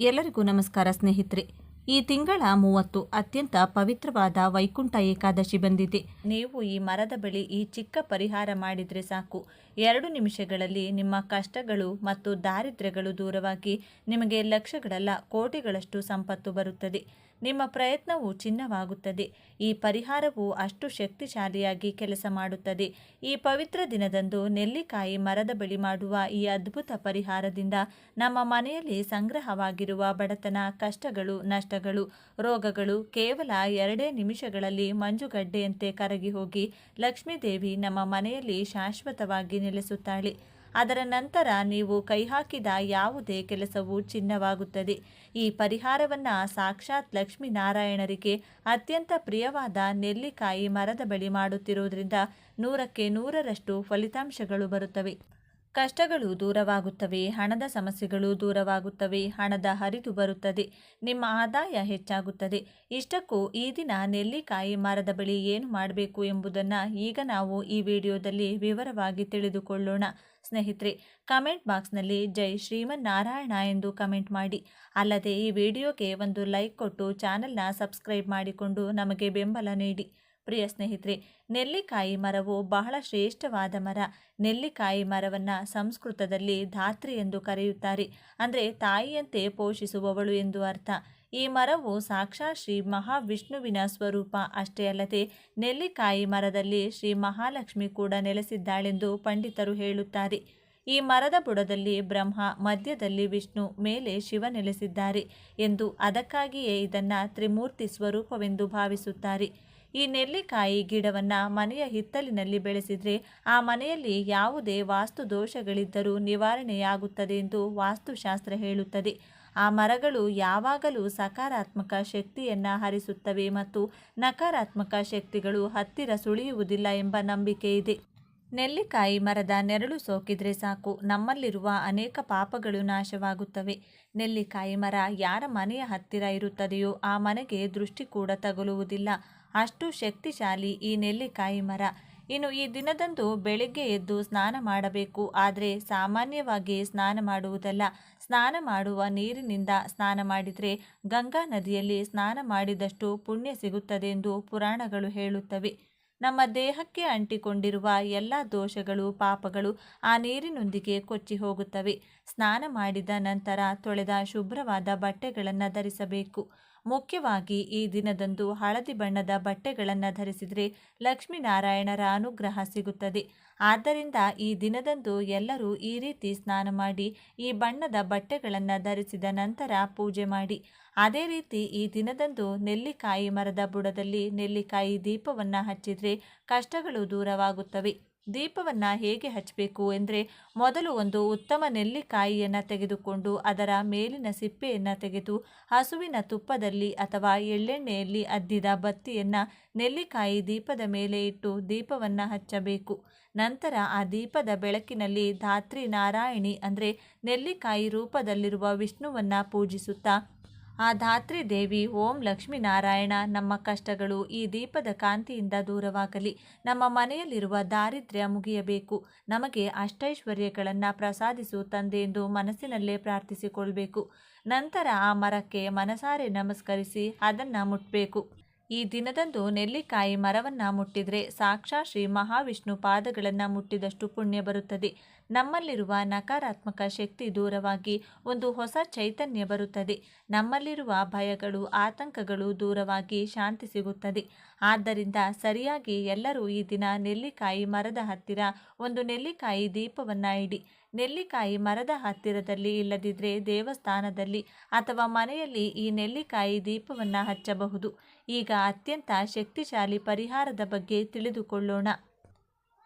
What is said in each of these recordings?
ಎಲ್ಲರಿಗೂ ನಮಸ್ಕಾರ ಸ್ನೇಹಿತರೆ. ಈ ತಿಂಗಳ ಮೂವತ್ತು ಅತ್ಯಂತ ಪವಿತ್ರವಾದ ವೈಕುಂಠ ಏಕಾದಶಿ ಬಂದಿದೆ. ನೀವು ಈ ಮರದ ಬಳಿ ಈ ಚಿಕ್ಕ ಪರಿಹಾರ ಮಾಡಿದರೆ ಸಾಕು. ಎರಡು ನಿಮಿಷಗಳಲ್ಲಿ ನಿಮ್ಮ ಕಷ್ಟಗಳು ಮತ್ತು ದಾರಿದ್ರ್ಯಗಳು ದೂರವಾಗಿ ನಿಮಗೆ ಲಕ್ಷಗಳಲ್ಲ ಕೋಟಿಗಳಷ್ಟು ಸಂಪತ್ತು ಬರುತ್ತದೆ. ನಿಮ್ಮ ಪ್ರಯತ್ನವು ಚಿನ್ನವಾಗುತ್ತದೆ. ಈ ಪರಿಹಾರವು ಅಷ್ಟು ಶಕ್ತಿಶಾಲಿಯಾಗಿ ಕೆಲಸ ಮಾಡುತ್ತದೆ. ಈ ಪವಿತ್ರ ದಿನದಂದು ನೆಲ್ಲಿಕಾಯಿ ಮರದ ಬಳಿ ಮಾಡುವ ಈ ಅದ್ಭುತ ಪರಿಹಾರದಿಂದ ನಮ್ಮ ಮನೆಯಲ್ಲಿ ಸಂಗ್ರಹವಾಗಿರುವ ಬಡತನ, ಕಷ್ಟಗಳು, ನಷ್ಟಗಳು, ರೋಗಗಳು ಕೇವಲ ಎರಡೇ ನಿಮಿಷಗಳಲ್ಲಿ ಮಂಜುಗಡ್ಡೆಯಂತೆ ಕರಗಿ ಹೋಗಿ ಲಕ್ಷ್ಮೀದೇವಿ ನಮ್ಮ ಮನೆಯಲ್ಲಿ ಶಾಶ್ವತವಾಗಿ ನೆಲೆಸುತ್ತಾಳೆ. ಅದರ ನಂತರ ನೀವು ಕೈ ಹಾಕಿದ ಯಾವುದೇ ಕೆಲಸವೂ ಚಿನ್ನವಾಗುತ್ತದೆ. ಈ ಪರಿಹಾರವನ್ನು ಸಾಕ್ಷಾತ್ ಲಕ್ಷ್ಮೀನಾರಾಯಣರಿಗೆ ಅತ್ಯಂತ ಪ್ರಿಯವಾದ ನೆಲ್ಲಿಕಾಯಿ ಮರದ ಬಳಿ ಮಾಡುತ್ತಿರುವುದರಿಂದ ನೂರಕ್ಕೆ ನೂರರಷ್ಟು ಫಲಿತಾಂಶಗಳು ಬರುತ್ತವೆ. ಕಷ್ಟಗಳು ದೂರವಾಗುತ್ತವೆ, ಹಣದ ಸಮಸ್ಯೆಗಳು ದೂರವಾಗುತ್ತವೆ, ಹಣದ ಹರಿದು ಬರುತ್ತದೆ, ನಿಮ್ಮ ಆದಾಯ ಹೆಚ್ಚಾಗುತ್ತದೆ. ಇಷ್ಟಕ್ಕೂ ಈ ದಿನ ನೆಲ್ಲಿಕಾಯಿ ಮರದ ಬಳಿ ಏನು ಮಾಡಬೇಕು ಎಂಬುದನ್ನು ಈಗ ನಾವು ಈ ವಿಡಿಯೋದಲ್ಲಿ ವಿವರವಾಗಿ ತಿಳಿದುಕೊಳ್ಳೋಣ. ಸ್ನೇಹಿತರೆ, ಕಮೆಂಟ್ ಬಾಕ್ಸ್ನಲ್ಲಿ ಜೈ ಶ್ರೀಮನ್ನಾರಾಯಣ ಎಂದು ಕಮೆಂಟ್ ಮಾಡಿ. ಅಲ್ಲದೆ ಈ ವಿಡಿಯೋಗೆ ಒಂದು ಲೈಕ್ ಕೊಟ್ಟು ಚಾನಲ್ನ ಸಬ್ಸ್ಕ್ರೈಬ್ ಮಾಡಿಕೊಂಡು ನಮಗೆ ಬೆಂಬಲ ನೀಡಿ. ಪ್ರಿಯ ಸ್ನೇಹಿತರೆ, ನೆಲ್ಲಿಕಾಯಿ ಮರವು ಬಹಳ ಶ್ರೇಷ್ಠವಾದ ಮರ. ನೆಲ್ಲಿಕಾಯಿ ಮರವನ್ನು ಸಂಸ್ಕೃತದಲ್ಲಿ ಧಾತ್ರಿ ಎಂದು ಕರೆಯುತ್ತಾರೆ. ಅಂದರೆ ತಾಯಿಯಂತೆ ಪೋಷಿಸುವವಳು ಎಂದು ಅರ್ಥ. ಈ ಮರವು ಸಾಕ್ಷಾತ್ ಶ್ರೀ ಮಹಾವಿಷ್ಣುವಿನ ಸ್ವರೂಪ ಅಷ್ಟೇ ಅಲ್ಲದೆ, ನೆಲ್ಲಿಕಾಯಿ ಮರದಲ್ಲಿ ಶ್ರೀ ಮಹಾಲಕ್ಷ್ಮಿ ಕೂಡ ನೆಲೆಸಿದ್ದಾಳೆಂದು ಪಂಡಿತರು ಹೇಳುತ್ತಾರೆ. ಈ ಮರದ ಬುಡದಲ್ಲಿ ಬ್ರಹ್ಮ, ಮಧ್ಯದಲ್ಲಿ ವಿಷ್ಣು, ಮೇಲೆ ಶಿವ ನೆಲೆಸಿದ್ದಾರೆ ಎಂದು ಅದಕ್ಕಾಗಿಯೇ ಇದನ್ನು ತ್ರಿಮೂರ್ತಿ ಸ್ವರೂಪವೆಂದು ಭಾವಿಸುತ್ತಾರೆ. ಈ ನೆಲ್ಲಿಕಾಯಿ ಗಿಡವನ್ನು ಮನೆಯ ಹಿತ್ತಲಿನಲ್ಲಿ ಬೆಳೆಸಿದರೆ ಆ ಮನೆಯಲ್ಲಿ ಯಾವುದೇ ವಾಸ್ತು ದೋಷಗಳಿದ್ದರೂ ನಿವಾರಣೆಯಾಗುತ್ತದೆ ಎಂದು ವಾಸ್ತುಶಾಸ್ತ್ರ ಹೇಳುತ್ತದೆ. ಆ ಮರಗಳು ಯಾವಾಗಲೂ ಸಕಾರಾತ್ಮಕ ಶಕ್ತಿಯನ್ನು ಹರಿಸುತ್ತವೆ ಮತ್ತು ನಕಾರಾತ್ಮಕ ಶಕ್ತಿಗಳು ಹತ್ತಿರ ಸುಳಿಯುವುದಿಲ್ಲ ಎಂಬ ನಂಬಿಕೆ ಇದೆ. ನೆಲ್ಲಿಕಾಯಿ ಮರದ ನೆರಳು ಸೋಕಿದ್ರೆ ಸಾಕು. ನಮ್ಮಲ್ಲಿರುವ ಅನೇಕ ಪಾಪಗಳು ನಾಶವಾಗುತ್ತವೆ. ನೆಲ್ಲಿಕಾಯಿ ಮರ ಯಾರ ಮನೆಯ ಹತ್ತಿರ ಇರುತ್ತದೆಯೋ ಆ ಮನೆಗೆ ದೃಷ್ಟಿ ಕೂಡ ತಗುಲುವುದಿಲ್ಲ. ಅಷ್ಟು ಶಕ್ತಿಶಾಲಿ ಈ ನೆಲ್ಲಿಕಾಯಿ ಮರ. ಇನ್ನು ಈ ದಿನದಂದು ಬೆಳಿಗ್ಗೆ ಎದ್ದು ಸ್ನಾನ ಮಾಡಬೇಕು. ಆದರೆ ಸಾಮಾನ್ಯವಾಗಿ ಸ್ನಾನ ಮಾಡುವುದಲ್ಲ. ಸ್ನಾನ ಮಾಡುವ ನೀರಿನಿಂದ ಸ್ನಾನ ಮಾಡಿದರೆ ಗಂಗಾ ನದಿಯಲ್ಲಿ ಸ್ನಾನ ಮಾಡಿದಷ್ಟು ಪುಣ್ಯ ಸಿಗುತ್ತದೆ ಎಂದು ಪುರಾಣಗಳು ಹೇಳುತ್ತವೆ. ನಮ್ಮ ದೇಹಕ್ಕೆ ಅಂಟಿಕೊಂಡಿರುವ ಎಲ್ಲ ದೋಷಗಳು, ಪಾಪಗಳು ಆ ನೀರಿನೊಂದಿಗೆ ಕೊಚ್ಚಿ ಹೋಗುತ್ತವೆ. ಸ್ನಾನ ಮಾಡಿದ ನಂತರ ತೊಳೆದ ಶುಭ್ರವಾದ ಬಟ್ಟೆಗಳನ್ನು ಧರಿಸಬೇಕು. ಮುಖ್ಯವಾಗಿ ಈ ದಿನದಂದು ಹಳದಿ ಬಣ್ಣದ ಬಟ್ಟೆಗಳನ್ನು ಧರಿಸಿದರೆ ಲಕ್ಷ್ಮೀನಾರಾಯಣರ ಅನುಗ್ರಹ ಸಿಗುತ್ತದೆ. ಆದ್ದರಿಂದ ಈ ದಿನದಂದು ಎಲ್ಲರೂ ಈ ರೀತಿ ಸ್ನಾನ ಮಾಡಿ ಈ ಬಣ್ಣದ ಬಟ್ಟೆಗಳನ್ನು ಧರಿಸಿದ ನಂತರ ಪೂಜೆ ಮಾಡಿ. ಅದೇ ರೀತಿ ಈ ದಿನದಂದು ನೆಲ್ಲಿಕಾಯಿ ಮರದ ಬುಡದಲ್ಲಿ ನೆಲ್ಲಿಕಾಯಿ ದೀಪವನ್ನು ಹಚ್ಚಿದರೆ ಕಷ್ಟಗಳು ದೂರವಾಗುತ್ತವೆ. ದೀಪವನ್ನು ಹೇಗೆ ಹಚ್ಚಬೇಕು ಎಂದರೆ ಮೊದಲು ಒಂದು ಉತ್ತಮ ನೆಲ್ಲಿಕಾಯಿಯನ್ನು ತೆಗೆದುಕೊಂಡು ಅದರ ಮೇಲಿನ ಸಿಪ್ಪೆಯನ್ನು ತೆಗೆದು ಹಸುವಿನ ತುಪ್ಪದಲ್ಲಿ ಅಥವಾ ಎಳ್ಳೆಣ್ಣೆಯಲ್ಲಿ ಅದ್ದಿದ ಬತ್ತಿಯನ್ನು ನೆಲ್ಲಿಕಾಯಿ ದೀಪದ ಮೇಲೆ ಇಟ್ಟು ದೀಪವನ್ನು ಹಚ್ಚಬೇಕು. ನಂತರ ಆ ದೀಪದ ಬೆಳಕಿನಲ್ಲಿ ಧಾತ್ರಿ ನಾರಾಯಣಿ ಅಂದರೆ ನೆಲ್ಲಿಕಾಯಿ ರೂಪದಲ್ಲಿರುವ ವಿಷ್ಣುವನ್ನು ಪೂಜಿಸುತ್ತಾ ಆ ಧಾತ್ರಿ ದೇವಿ, ಓಂ ಲಕ್ಷ್ಮೀನಾರಾಯಣ, ನಮ್ಮ ಕಷ್ಟಗಳು ಈ ದೀಪದ ಕಾಂತಿಯಿಂದ ದೂರವಾಗಲಿ. ನಮ್ಮ ಮನೆಯಲ್ಲಿರುವ ದಾರಿದ್ರ್ಯ ಮುಗಿಯಬೇಕು. ನಮಗೆ ಅಷ್ಟೈಶ್ವರ್ಯಗಳನ್ನು ಪ್ರಸಾದಿಸು ತಂದೆ ಎಂದು ಮನಸ್ಸಿನಲ್ಲೇ ಪ್ರಾರ್ಥಿಸಿಕೊಳ್ಬೇಕು. ನಂತರ ಆ ಮರಕ್ಕೆ ಮನಸಾರೆ ನಮಸ್ಕರಿಸಿ ಅದನ್ನು ಮುಟ್ಟಬೇಕು ಈ ದಿನದಂದು ನೆಲ್ಲಿಕಾಯಿ ಮರವನ್ನು ಮುಟ್ಟಿದರೆ ಸಾಕ್ಷಾ ಶ್ರೀ ಮಹಾವಿಷ್ಣು ಪಾದಗಳನ್ನು ಮುಟ್ಟಿದಷ್ಟು ಪುಣ್ಯ ಬರುತ್ತದೆ. ನಮ್ಮಲ್ಲಿರುವ ನಕಾರಾತ್ಮಕ ಶಕ್ತಿ ದೂರವಾಗಿ ಒಂದು ಹೊಸ ಚೈತನ್ಯ ಬರುತ್ತದೆ. ನಮ್ಮಲ್ಲಿರುವ ಭಯಗಳು, ಆತಂಕಗಳು ದೂರವಾಗಿ ಶಾಂತಿ ಸಿಗುತ್ತದೆ. ಆದ್ದರಿಂದ ಸರಿಯಾಗಿ ಎಲ್ಲರೂ ಈ ದಿನ ನೆಲ್ಲಿಕಾಯಿ ಮರದ ಹತ್ತಿರ ಒಂದು ನೆಲ್ಲಿಕಾಯಿ ದೀಪವನ್ನು ಇಡಿ. ನೆಲ್ಲಿಕಾಯಿ ಮರದ ಹತ್ತಿರದಲ್ಲಿ ಇಲ್ಲದಿದ್ದರೆ ದೇವಸ್ಥಾನದಲ್ಲಿ ಅಥವಾ ಮನೆಯಲ್ಲಿ ಈ ನೆಲ್ಲಿಕಾಯಿ ದೀಪವನ್ನು ಹಚ್ಚಬಹುದು. ಈಗ ಅತ್ಯಂತ ಶಕ್ತಿಶಾಲಿ ಪರಿಹಾರದ ಬಗ್ಗೆ ತಿಳಿದುಕೊಳ್ಳೋಣ.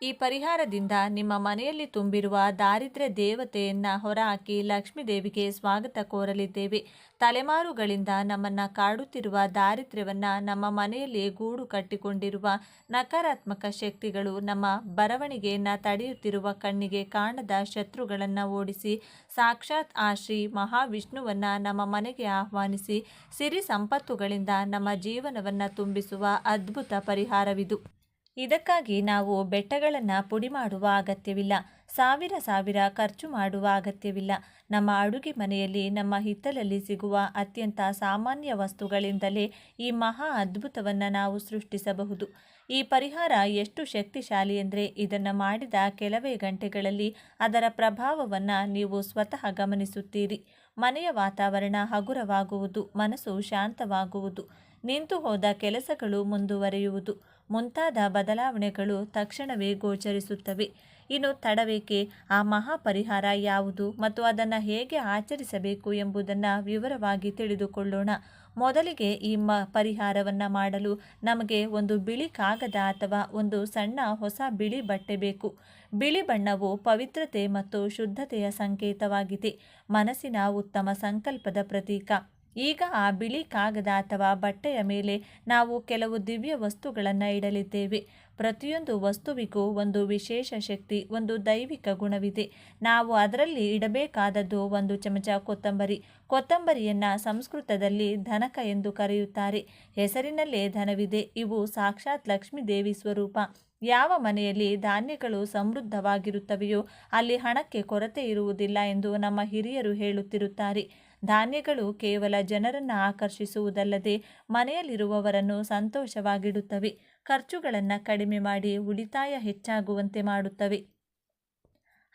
ಈ ಪರಿಹಾರದಿಂದ ನಿಮ್ಮ ಮನೆಯಲ್ಲಿ ತುಂಬಿರುವ ದಾರಿದ್ರ್ಯ ದೇವತೆಯನ್ನು ಹೊರಹಾಕಿ ಲಕ್ಷ್ಮೀದೇವಿಗೆ ಸ್ವಾಗತ ಕೋರಲಿದ್ದೇವೆ. ತಲೆಮಾರುಗಳಿಂದ ನಮ್ಮನ್ನು ಕಾಡುತ್ತಿರುವ ದಾರಿದ್ರ್ಯವನ್ನು ನಮ್ಮ ಮನೆಯಲ್ಲಿ ಗೂಡು ಕಟ್ಟಿಕೊಂಡಿರುವ ನಕಾರಾತ್ಮಕ ಶಕ್ತಿಗಳು ನಮ್ಮ ಬರವಣಿಗೆಯನ್ನು ತಡೆಯುತ್ತಿರುವ ಕಣ್ಣಿಗೆ ಕಾಣದ ಶತ್ರುಗಳನ್ನು ಓಡಿಸಿ ಸಾಕ್ಷಾತ್ ಆ ಶ್ರೀ ಮಹಾವಿಷ್ಣುವನ್ನು ನಮ್ಮ ಮನೆಗೆ ಆಹ್ವಾನಿಸಿ ಸಿರಿ ಸಂಪತ್ತುಗಳಿಂದ ನಮ್ಮ ಜೀವನವನ್ನು ತುಂಬಿಸುವ ಅದ್ಭುತ ಪರಿಹಾರವಿದು. ಇದಕ್ಕಾಗಿ ನಾವು ಬೆಟ್ಟಗಳನ್ನು ಪುಡಿ ಮಾಡುವ ಅಗತ್ಯವಿಲ್ಲ. ಸಾವಿರ ಸಾವಿರ ಖರ್ಚು ಮಾಡುವ ಅಗತ್ಯವಿಲ್ಲ. ನಮ್ಮ ಅಡುಗೆ ಮನೆಯಲ್ಲಿ, ನಮ್ಮ ಹಿತ್ತಲಲ್ಲಿ ಸಿಗುವ ಅತ್ಯಂತ ಸಾಮಾನ್ಯ ವಸ್ತುಗಳಿಂದಲೇ ಈ ಮಹಾ ಅದ್ಭುತವನ್ನು ನಾವು ಸೃಷ್ಟಿಸಬಹುದು. ಈ ಪರಿಹಾರ ಎಷ್ಟು ಶಕ್ತಿಶಾಲಿ ಎಂದರೆ ಇದನ್ನು ಮಾಡಿದ ಕೆಲವೇ ಗಂಟೆಗಳಲ್ಲಿ ಅದರ ಪ್ರಭಾವವನ್ನು ನೀವು ಸ್ವತಃ ಗಮನಿಸುತ್ತೀರಿ. ಮನೆಯ ವಾತಾವರಣ ಹಗುರವಾಗುವುದು, ಮನಸ್ಸು ಶಾಂತವಾಗುವುದು. ನಿಂತು ಹೋದ ಕೆಲಸಗಳು ಮುಂದುವರಿಯುವುದು. ಮುಂತಾದ ಬದಲಾವಣೆಗಳು ತಕ್ಷಣವೇ ಗೋಚರಿಸುತ್ತವೆ. ಇನ್ನು ತಡವೇಕೆ ಆ ಮಹಾಪರಿಹಾರ ಯಾವುದು ಮತ್ತು ಅದನ್ನು ಹೇಗೆ ಆಚರಿಸಬೇಕು ಎಂಬುದನ್ನು ವಿವರವಾಗಿ ತಿಳಿದುಕೊಳ್ಳೋಣ. ಮೊದಲಿಗೆ ಈ ಮ ಪರಿಹಾರವನ್ನು ಮಾಡಲು ನಮಗೆ ಒಂದು ಬಿಳಿ ಕಾಗದ ಅಥವಾ ಒಂದು ಸಣ್ಣ ಹೊಸ ಬಿಳಿ ಬಟ್ಟೆ ಬೇಕು. ಬಿಳಿ ಬಣ್ಣವು ಪವಿತ್ರತೆ ಮತ್ತು ಶುದ್ಧತೆಯ ಸಂಕೇತವಾಗಿದೆ. ಮನಸ್ಸಿನ ಉತ್ತಮ ಸಂಕಲ್ಪದ ಪ್ರತೀಕ. ಈಗ ಆ ಬಿಳಿ ಕಾಗದ ಅಥವಾ ಬಟ್ಟೆಯ ಮೇಲೆ ನಾವು ಕೆಲವು ದಿವ್ಯ ವಸ್ತುಗಳನ್ನು ಇಡಲಿದ್ದೇವೆ. ಪ್ರತಿಯೊಂದು ವಸ್ತುವಿಗೂ ಒಂದು ವಿಶೇಷ ಶಕ್ತಿ, ಒಂದು ದೈವಿಕ ಗುಣವಿದೆ. ನಾವು ಅದರಲ್ಲಿ ಇಡಬೇಕಾದದ್ದು ಒಂದು ಚಮಚ ಕೊತ್ತಂಬರಿ. ಕೊತ್ತಂಬರಿಯನ್ನು ಸಂಸ್ಕೃತದಲ್ಲಿ ಧನಕ ಎಂದು ಕರೆಯುತ್ತಾರೆ. ಹೆಸರಿನಲ್ಲೇ ಧನವಿದೆ. ಇವು ಸಾಕ್ಷಾತ್ ಲಕ್ಷ್ಮೀದೇವಿ ಸ್ವರೂಪ. ಯಾವ ಮನೆಯಲ್ಲಿ ಧಾನ್ಯಗಳು ಸಮೃದ್ಧವಾಗಿರುತ್ತವೆಯೋ ಅಲ್ಲಿ ಹಣಕ್ಕೆ ಕೊರತೆ ಇರುವುದಿಲ್ಲ ಎಂದು ನಮ್ಮ ಹಿರಿಯರು ಹೇಳುತ್ತಿರುತ್ತಾರೆ. ಧಾನ್ಯಗಳು ಕೇವಲ ಜನರನ್ನು ಆಕರ್ಷಿಸುವುದಲ್ಲದೆ ಮನೆಯಲ್ಲಿರುವವರನ್ನು ಸಂತೋಷವಾಗಿಡುತ್ತವೆ. ಖರ್ಚುಗಳನ್ನು ಕಡಿಮೆ ಮಾಡಿ ಉಳಿತಾಯ ಹೆಚ್ಚಾಗುವಂತೆ ಮಾಡುತ್ತವೆ.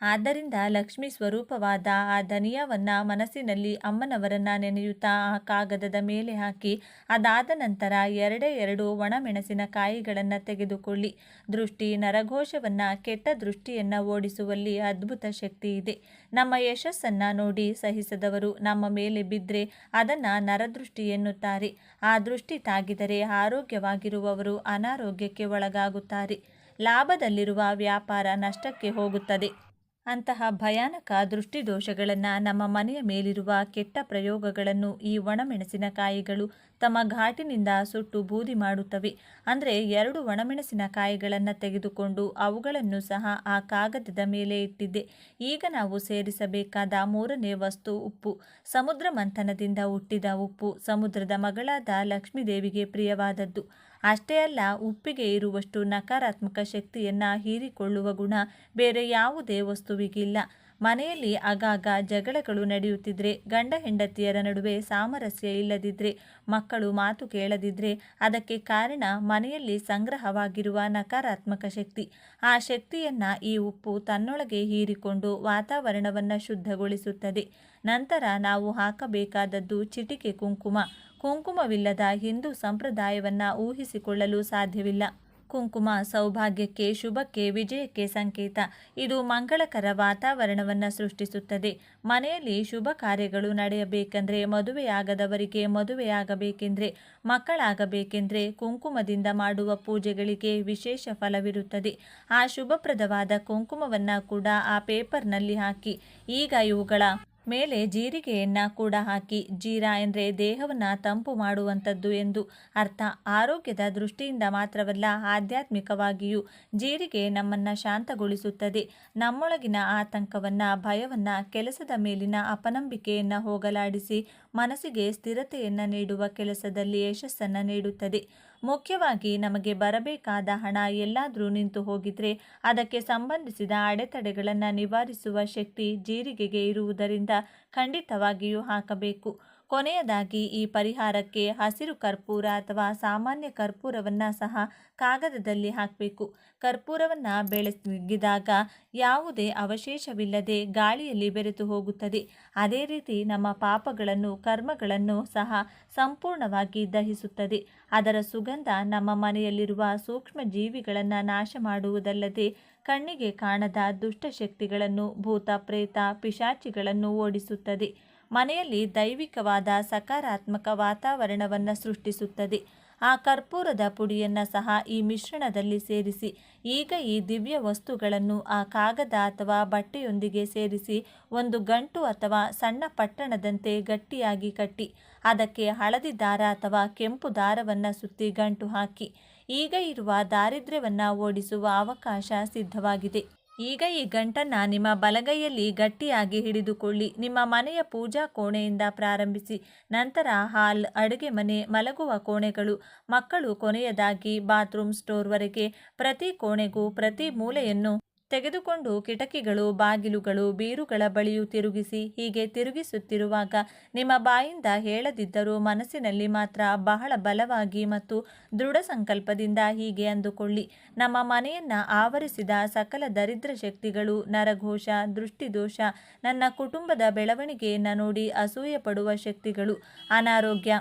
ಆದ್ದರಿಂದ ಲಕ್ಷ್ಮಿ ಸ್ವರೂಪವಾದ ಆ ಧನಿಯವನ್ನು ಮನಸ್ಸಿನಲ್ಲಿ ಅಮ್ಮನವರನ್ನ ನೆನೆಯುತ್ತಾ ಆ ಕಾಗದದ ಮೇಲೆ ಹಾಕಿ, ಅದಾದ ನಂತರ ಎರಡೇ ಎರಡು ಒಣಮೆಣಸಿನಕಾಯಿಗಳನ್ನು ತೆಗೆದುಕೊಳ್ಳಿ. ದೃಷ್ಟಿ ನರಘೋಷವನ್ನು ಕೆಟ್ಟ ದೃಷ್ಟಿಯನ್ನು ಓಡಿಸುವಲ್ಲಿ ಅದ್ಭುತ ಶಕ್ತಿ ಇದೆ. ನಮ್ಮ ಯಶಸ್ಸನ್ನು ನೋಡಿ ಸಹಿಸದವರು ನಮ್ಮ ಮೇಲೆ ಬಿದ್ದರೆ ಅದನ್ನು ನರದೃಷ್ಟಿ ಎನ್ನುತ್ತಾರೆ. ಆ ದೃಷ್ಟಿ ತಾಗಿದರೆ ಆರೋಗ್ಯವಾಗಿರುವವರು ಅನಾರೋಗ್ಯಕ್ಕೆ ಒಳಗಾಗುತ್ತಾರೆ. ಲಾಭದಲ್ಲಿರುವ ವ್ಯಾಪಾರ ನಷ್ಟಕ್ಕೆ ಹೋಗುತ್ತದೆ. ಅಂತಹ ಭಯಾನಕ ದೃಷ್ಟಿದೋಷಗಳನ್ನು ನಮ್ಮ ಮನೆಯ ಮೇಲಿರುವ ಕೆಟ್ಟ ಪ್ರಯೋಗಗಳನ್ನು ಈ ಒಣಮೆಣಸಿನಕಾಯಿಗಳು ತಮ್ಮ ಘಾಟಿನಿಂದ ಸುಟ್ಟು ಬೂದಿ ಮಾಡುತ್ತವೆ. ಅಂದರೆ ಎರಡು ಒಣಮೆಣಸಿನಕಾಯಿಗಳನ್ನು ತೆಗೆದುಕೊಂಡು ಅವುಗಳನ್ನು ಸಹ ಆ ಕಾಗದದ ಮೇಲೆ ಇಟ್ಟಿದ್ದೆ. ಈಗ ನಾವು ಸೇರಿಸಬೇಕಾದ ಮೂರನೇ ವಸ್ತು ಉಪ್ಪು. ಸಮುದ್ರ ಮಂಥನದಿಂದ ಹುಟ್ಟಿದ ಉಪ್ಪು. ಸಮುದ್ರದ ಮಗಳಾದ ಲಕ್ಷ್ಮೀದೇವಿಗೆ ಪ್ರಿಯವಾದದ್ದು. ಅಷ್ಟೇ ಅಲ್ಲ, ಉಪ್ಪಿಗೆ ಇರುವಷ್ಟು ನಕಾರಾತ್ಮಕ ಶಕ್ತಿಯನ್ನು ಹೀರಿಕೊಳ್ಳುವ ಗುಣ ಬೇರೆ ಯಾವುದೇ ವಸ್ತುವಿಗಿಲ್ಲ. ಮನೆಯಲ್ಲಿ ಆಗಾಗ ಜಗಳಗಳು ನಡೆಯುತ್ತಿದ್ರೆ, ಗಂಡ ಹೆಂಡತಿಯರ ನಡುವೆ ಸಾಮರಸ್ಯ ಇಲ್ಲದಿದ್ದರೆ ಮಕ್ಕಳು ಮಾತು ಕೇಳದಿದ್ದರೆ ಅದಕ್ಕೆ ಕಾರಣ ಮನೆಯಲ್ಲಿ ಸಂಗ್ರಹವಾಗಿರುವ ನಕಾರಾತ್ಮಕ ಶಕ್ತಿ. ಆ ಶಕ್ತಿಯನ್ನು ಈ ಉಪ್ಪು ತನ್ನೊಳಗೆ ಹೀರಿಕೊಂಡು ವಾತಾವರಣವನ್ನು ಶುದ್ಧಗೊಳಿಸುತ್ತದೆ. ನಂತರ ನಾವು ಹಾಕಬೇಕಾದದ್ದು ಚಿಟಿಕೆ ಕುಂಕುಮ. ಕುಂಕುಮವಿಲ್ಲದ ಹಿಂದೂ ಸಂಪ್ರದಾಯವನ್ನು ಊಹಿಸಿಕೊಳ್ಳಲು ಸಾಧ್ಯವಿಲ್ಲ. ಕುಂಕುಮ ಸೌಭಾಗ್ಯಕ್ಕೆ, ಶುಭಕ್ಕೆ, ವಿಜಯಕ್ಕೆ ಸಂಕೇತ. ಇದು ಮಂಗಳಕರ ವಾತಾವರಣವನ್ನು ಸೃಷ್ಟಿಸುತ್ತದೆ. ಮನೆಯಲ್ಲಿ ಶುಭ ಕಾರ್ಯಗಳು ನಡೆಯಬೇಕೆಂದರೆ ಮದುವೆಯಾಗದವರಿಗೆ ಮದುವೆಯಾಗಬೇಕೆಂದರೆ, ಮಕ್ಕಳಾಗಬೇಕೆಂದರೆ ಕುಂಕುಮದಿಂದ ಮಾಡುವ ಪೂಜೆಗಳಿಗೆ ವಿಶೇಷ ಫಲವಿರುತ್ತದೆ. ಆ ಶುಭಪ್ರದವಾದ ಕುಂಕುಮವನ್ನು ಕೂಡ ಆ ಪೇಪರ್ನಲ್ಲಿ ಹಾಕಿ. ಈಗ ಇವುಗಳ ಮೇಲೆ ಜೀರಿಗೆಯನ್ನು ಕೂಡ ಹಾಕಿ ಜೀರಾ ಎಂದರೆ ದೇಹವನ್ನು ತಂಪು ಮಾಡುವಂಥದ್ದು ಎಂದು ಅರ್ಥ. ಆರೋಗ್ಯದ ದೃಷ್ಟಿಯಿಂದ ಮಾತ್ರವಲ್ಲ, ಆಧ್ಯಾತ್ಮಿಕವಾಗಿಯೂ ಜೀರಿಗೆ ನಮ್ಮನ್ನು ಶಾಂತಗೊಳಿಸುತ್ತದೆ. ನಮ್ಮೊಳಗಿನ ಆತಂಕವನ್ನು, ಭಯವನ್ನು, ಕೆಲಸದ ಮೇಲಿನ ಅಪನಂಬಿಕೆಯನ್ನು ಹೋಗಲಾಡಿಸಿ ಮನಸ್ಸಿಗೆ ಸ್ಥಿರತೆಯನ್ನು ನೀಡುವ ಕೆಲಸದಲ್ಲಿ ಯಶಸ್ಸನ್ನು ನೀಡುತ್ತದೆ. ಮುಖ್ಯವಾಗಿ ನಮಗೆ ಬರಬೇಕಾದ ಹಣ ಎಲ್ಲಾದರೂ ನಿಂತು ಹೋಗಿದ್ರೆ ಅದಕ್ಕೆ ಸಂಬಂಧಿಸಿದ ಅಡೆತಡೆಗಳನ್ನು ನಿವಾರಿಸುವ ಶಕ್ತಿ ಜೀರಿಗೆಗೆ ಇರುವುದರಿಂದ ಖಂಡಿತವಾಗಿಯೂ ಹಾಕಬೇಕು. ಕೊನೆಯದಾಗಿ ಈ ಪರಿಹಾರಕ್ಕೆ ಹಸಿರು ಕರ್ಪೂರ ಅಥವಾ ಸಾಮಾನ್ಯ ಕರ್ಪೂರವನ್ನು ಸಹ ಕಾಗದದಲ್ಲಿ ಹಾಕಬೇಕು. ಕರ್ಪೂರವನ್ನು ಬೆಳಗಿದಾಗ ಯಾವುದೇ ಅವಶೇಷವಿಲ್ಲದೆ ಗಾಳಿಯಲ್ಲಿ ಬೆರೆತು ಹೋಗುತ್ತದೆ. ಅದೇ ರೀತಿ ನಮ್ಮ ಪಾಪಗಳನ್ನು, ಕರ್ಮಗಳನ್ನು ಸಹ ಸಂಪೂರ್ಣವಾಗಿ ದಹಿಸುತ್ತದೆ. ಅದರ ಸುಗಂಧ ನಮ್ಮ ಮನೆಯಲ್ಲಿರುವ ಸೂಕ್ಷ್ಮ ಜೀವಿಗಳನ್ನು ನಾಶ ಮಾಡುವುದಲ್ಲದೆ ಕಣ್ಣಿಗೆ ಕಾಣದ ದುಷ್ಟಶಕ್ತಿಗಳನ್ನು ಭೂತ, ಪ್ರೇತ, ಪಿಶಾಚಿಗಳನ್ನು ಓಡಿಸುತ್ತದೆ. ಮನೆಯಲ್ಲಿ ದೈವಿಕವಾದ ಸಕಾರಾತ್ಮಕ ವಾತಾವರಣವನ್ನು ಸೃಷ್ಟಿಸುತ್ತದೆ. ಆ ಕರ್ಪೂರದ ಪುಡಿಯನ್ನು ಸಹ ಈ ಮಿಶ್ರಣದಲ್ಲಿ ಸೇರಿಸಿ, ಈಗ ಈ ದಿವ್ಯ ವಸ್ತುಗಳನ್ನು ಆ ಕಾಗದ ಅಥವಾ ಬಟ್ಟೆಯೊಂದಿಗೆ ಸೇರಿಸಿ ಒಂದು ಗಂಟು ಅಥವಾ ಸಣ್ಣ ಪಟ್ಟಣದಂತೆ ಗಟ್ಟಿಯಾಗಿ ಕಟ್ಟಿ, ಅದಕ್ಕೆ ಹಳದಿ ದಾರ ಅಥವಾ ಕೆಂಪು ದಾರವನ್ನು ಸುತ್ತಿ ಗಂಟು ಹಾಕಿ, ಈಗ ಇರುವ ದಾರಿದ್ರ್ಯವನ್ನು ಓಡಿಸುವ ಅವಕಾಶ ಸಿದ್ಧವಾಗಿದೆ. ಈಗ ಈ ಗಂಟನ್ನು ನಿಮ್ಮ ಬಲಗೈಯಲ್ಲಿ ಗಟ್ಟಿಯಾಗಿ ಹಿಡಿದುಕೊಳ್ಳಿ. ನಿಮ್ಮ ಮನೆಯ ಪೂಜಾ ಕೋಣೆಯಿಂದ ಪ್ರಾರಂಭಿಸಿ. ನಂತರ ಹಾಲ್, ಅಡುಗೆ ಮನೆ, ಮಲಗುವ ಕೋಣೆಗಳು, ಮಕ್ಕಳು ಕೊನೆಯದಾಗಿ ಬಾತ್ರೂಮ್ ಸ್ಟೋರ್ವರೆಗೆ ಪ್ರತಿ ಕೋಣೆಗೂ ಪ್ರತಿ ಮೂಲೆಯನ್ನು ತೆಗೆದುಕೊಂಡು ಕಿಟಕಿಗಳು, ಬಾಗಿಲುಗಳು, ಬೀರುಗಳ ಬಳಿಯೂ ತಿರುಗಿಸಿ ಹೀಗೆ ತಿರುಗಿಸುತ್ತಿರುವಾಗ ನಿಮ್ಮ ಬಾಯಿಂದ ಹೇಳದಿದ್ದರೂ ಮನಸ್ಸಿನಲ್ಲಿ ಮಾತ್ರ ಬಹಳ ಬಲವಾಗಿ ಮತ್ತು ದೃಢ ಸಂಕಲ್ಪದಿಂದ ಹೀಗೆ ಅಂದುಕೊಳ್ಳಿ. ನಮ್ಮ ಮನೆಯನ್ನ ಆವರಿಸಿದ ಸಕಲ ದರಿದ್ರ ಶಕ್ತಿಗಳು, ನರಘೋಷ, ದೃಷ್ಟಿದೋಷ, ನನ್ನ ಕುಟುಂಬದ ಬೆಳವಣಿಗೆಯನ್ನು ನೋಡಿ ಅಸೂಯೆ ಪಡುವ ಶಕ್ತಿಗಳು. ಅನಾರೋಗ್ಯ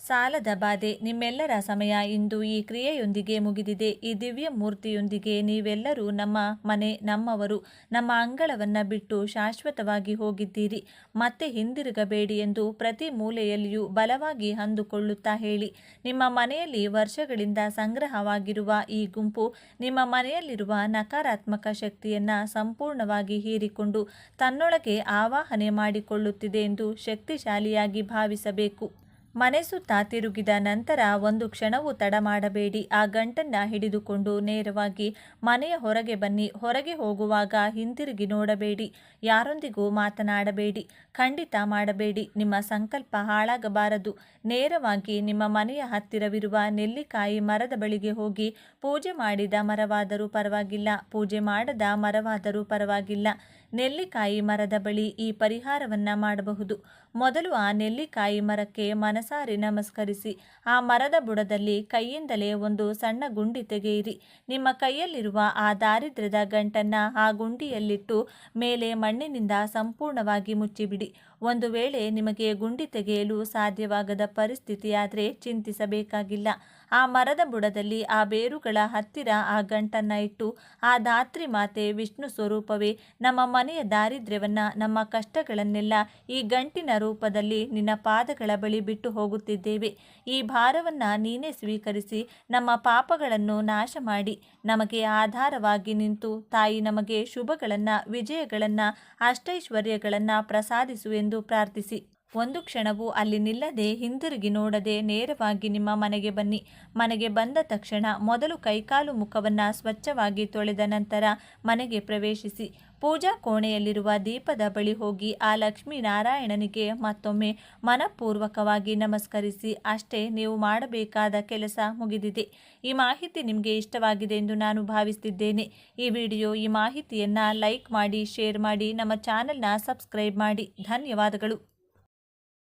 ಸಾಲದ ಬಾಧೆ. ನಿಮ್ಮೆಲ್ಲರ ಸಮಯ ಇಂದು ಈ ಕ್ರಿಯೆಯೊಂದಿಗೆ ಮುಗಿದಿದೆ. ಈ ದಿವ್ಯ ಮೂರ್ತಿಯೊಂದಿಗೆ ನೀವೆಲ್ಲರೂ ನಮ್ಮ ಮನೆ, ನಮ್ಮವರು, ನಮ್ಮ ಅಂಗಳವನ್ನು ಬಿಟ್ಟು ಶಾಶ್ವತವಾಗಿ ಹೋಗಿದ್ದೀರಿ. ಮತ್ತೆ ಹಿಂದಿರುಗಬೇಡಿ ಎಂದು ಪ್ರತಿ ಮೂಲೆಯಲ್ಲಿಯೂ ಬಲವಾಗಿ ಅಂದುಕೊಳ್ಳುತ್ತಾ ಹೇಳಿ. ನಿಮ್ಮ ಮನೆಯಲ್ಲಿ ವರ್ಷಗಳಿಂದ ಸಂಗ್ರಹವಾಗಿರುವ ಈ ಗುಂಪು ನಿಮ್ಮ ಮನೆಯಲ್ಲಿರುವ ನಕಾರಾತ್ಮಕ ಶಕ್ತಿಯನ್ನು ಸಂಪೂರ್ಣವಾಗಿ ಹೀರಿಕೊಂಡು ತನ್ನೊಳಗೆ ಆವಾಹನೆ ಮಾಡಿಕೊಳ್ಳುತ್ತಿದೆ ಎಂದು ಶಕ್ತಿಶಾಲಿಯಾಗಿ ಭಾವಿಸಬೇಕು. ಮನೆ ಸುತ್ತ ತಿರುಗಿದ ನಂತರ ಒಂದು ಕ್ಷಣವೂ ತಡ ಮಾಡಬೇಡಿ. ಆ ಗಂಟನ್ನ ಹಿಡಿದುಕೊಂಡು ನೇರವಾಗಿ ಮನೆಯ ಹೊರಗೆ ಬನ್ನಿ. ಹೊರಗೆ ಹೋಗುವಾಗ ಹಿಂತಿರುಗಿ ನೋಡಬೇಡಿ. ಯಾರೊಂದಿಗೂ ಮಾತನಾಡಬೇಡಿ. ಖಂಡಿತ ಮಾಡಬೇಡಿ. ನಿಮ್ಮ ಸಂಕಲ್ಪ ಹಾಳಾಗಬಾರದು. ನೇರವಾಗಿ ನಿಮ್ಮ ಮನೆಯ ಹತ್ತಿರವಿರುವ ನೆಲ್ಲಿಕಾಯಿ ಮರದ ಬಳಿಗೆ ಹೋಗಿ ಪೂಜೆ ಮಾಡಿದ ಮರವಾದರೂ ಪರವಾಗಿಲ್ಲ. ಪೂಜೆ ಮಾಡದ ಮರವಾದರೂ ಪರವಾಗಿಲ್ಲ. ನೆಲ್ಲಿಕಾಯಿ ಮರದ ಬಳಿ ಈ ಪರಿಹಾರವನ್ನ ಮಾಡಬಹುದು. ಮೊದಲು ಆ ನೆಲ್ಲಿಕಾಯಿ ಮರಕ್ಕೆ ಮನಸಾರಿ ನಮಸ್ಕರಿಸಿ, ಆ ಮರದ ಬುಡದಲ್ಲಿ ಕೈಯಿಂದಲೇ ಒಂದು ಸಣ್ಣ ಗುಂಡಿ ತೆಗೆಯಿರಿ. ನಿಮ್ಮ ಕೈಯಲ್ಲಿರುವ ಆ ದಾರಿದ್ರ್ಯದ ಗಂಟನ್ನ ಆ ಗುಂಡಿಯಲ್ಲಿಟ್ಟು ಮೇಲೆ ಮಣ್ಣಿನಿಂದ ಸಂಪೂರ್ಣವಾಗಿ ಮುಚ್ಚಿಬಿಡಿ. ಒಂದು ವೇಳೆ ನಿಮಗೆ ಗುಂಡಿ ತೆಗೆಯಲು ಸಾಧ್ಯವಾಗದ ಪರಿಸ್ಥಿತಿಯಾದರೆ ಚಿಂತಿಸಬೇಕಾಗಿಲ್ಲ. ಆ ಮರದ ಬುಡದಲ್ಲಿ ಆ ಬೇರುಗಳ ಹತ್ತಿರ ಆ ಗಂಟನ್ನು ಇಟ್ಟು ಆ ಧಾತ್ರಿ ಮಾತೆ ವಿಷ್ಣು ಸ್ವರೂಪವೇ, ನಮ್ಮ ಮನೆಯ ದಾರಿದ್ರ್ಯವನ್ನು, ನಮ್ಮ ಕಷ್ಟಗಳನ್ನೆಲ್ಲ ಈ ಗಂಟಿನ ರೂಪದಲ್ಲಿ ನಿನ್ನ ಪಾದಗಳ ಬಳಿ ಬಿಟ್ಟು ಹೋಗುತ್ತಿದ್ದೇವೆ. ಈ ಭಾರವನ್ನ ನೀನೇ ಸ್ವೀಕರಿಸಿ, ನಮ್ಮ ಪಾಪಗಳನ್ನು ನಾಶ ಮಾಡಿ ನಮಗೆ ಆಧಾರವಾಗಿ ನಿಂತು ತಾಯಿ ನಮಗೆ ಶುಭಗಳನ್ನ, ವಿಜಯಗಳನ್ನ, ಅಷ್ಟೈಶ್ವರ್ಯಗಳನ್ನ ಪ್ರಸಾದಿಸು ಎಂದು ಪ್ರಾರ್ಥಿಸಿ. ಒಂದು ಕ್ಷಣವೂ ಅಲ್ಲಿ ನಿಲ್ಲದೆ ಹಿಂದಿರುಗಿ ನೋಡದೆ ನೇರವಾಗಿ ನಿಮ್ಮ ಮನೆಗೆ ಬನ್ನಿ. ಮನೆಗೆ ಬಂದ ತಕ್ಷಣ ಮೊದಲು ಕೈಕಾಲು ಮುಖವನ್ನು ಸ್ವಚ್ಛವಾಗಿ ತೊಳೆದ ನಂತರ ಮನೆಗೆ ಪ್ರವೇಶಿಸಿ. ಪೂಜಾ ಕೋಣೆಯಲ್ಲಿರುವ ದೀಪದ ಬಳಿ ಹೋಗಿ ಆ ಲಕ್ಷ್ಮೀನಾರಾಯಣನಿಗೆ ಮತ್ತೊಮ್ಮೆ ಮನಪೂರ್ವಕವಾಗಿ ನಮಸ್ಕರಿಸಿ, ಅಷ್ಟೇ, ನೀವು ಮಾಡಬೇಕಾದ ಕೆಲಸ ಮುಗಿದಿದೆ. ಈ ಮಾಹಿತಿ ನಿಮಗೆ ಇಷ್ಟವಾಗಿದೆ ಎಂದು ನಾನು ಭಾವಿಸುತ್ತಿದ್ದೇನೆ ಈ ವಿಡಿಯೋ, ಈ ಮಾಹಿತಿಯನ್ನು ಲೈಕ್ ಮಾಡಿ, ಶೇರ್ ಮಾಡಿ, ನಮ್ಮ ಚಾನಲ್ನ ಸಬ್ಸ್ಕ್ರೈಬ್ ಮಾಡಿ. ಧನ್ಯವಾದಗಳು.